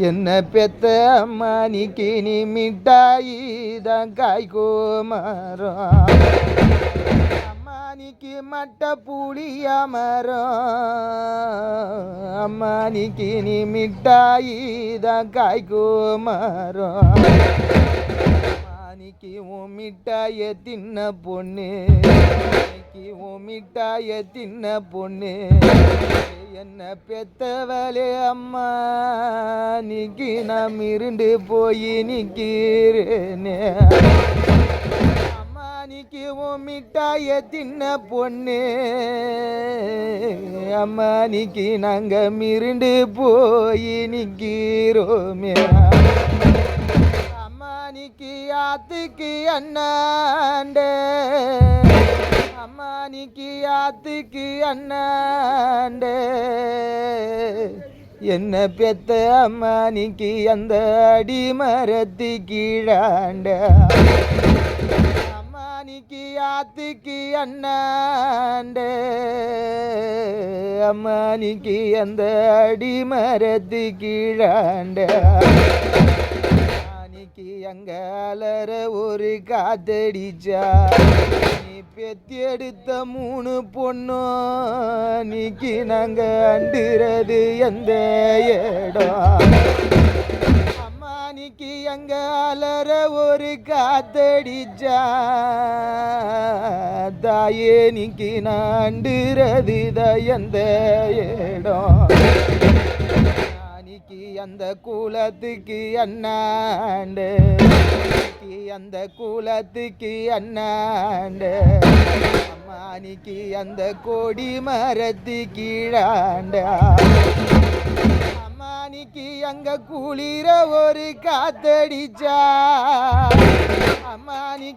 என்ன பெத்த அம்மானிக்கு நீ மிட்டாயி தான் காய்கோமரம் அம்மானிக்கு மட்ட புளிய மரம் அம்மானிக்கு நீ மிட்டாயி தான் காய்கோமரம் மரம் அம்மானிக்கு உன் மிட்டாய தின்ன பொண்ணு. அன்னைக்கு உன் மிட்டாய தின்ன பொண்ணு. என்ன பெத்தவளே அம்மா நீக்கி நாம் இருண்டு போய் நிற்கிறேனே அம்மா நீக்கி உன் மிட்டாய தின்ன பொண்ணு. அம்மா நீக்கி நாங்கள் மிருண்டு போய் நிற்கிறோமே அம்மானிக்கு ஆத்துக்கு அண்ணாண்டே. அம்மானிக்கு ஆத்துக்கு அண்ணாண்டே. என்ன பெத்த அம்மானிக்கு அந்த அடிமரத்து கீழாண்ட. அம்மானிக்கு ஆத்துக்கு அண்ணாண்டே. அம்மானிக்கு அந்த அடிமரத்து கீழாண்ட. இன்னைக்கு அங்க ஒரு காத்தடிச்சா. நீ பெத்தி எடுத்த மூணு பொண்ணும் அன்னைக்கு நாங்க அண்டுறது எந்த இடம் அம்மானிக்கு அங்க அலற ஒரு காத்தடிச்சா. தாயே நீக்கு நான் அண்டுறது தான் எந்த இடம் கி அந்த கூலத்துக்கு அண்ணாண்டு. கி அந்த கூலத்துக்கு அண்ணாண்டு. அம்மானிக்கு அந்த கொடி மரத்து கீழாண்டா. அம்மானிக்கு அங்க குளிர ஒரு காத்தடிச்சா. அம்மானிக்கு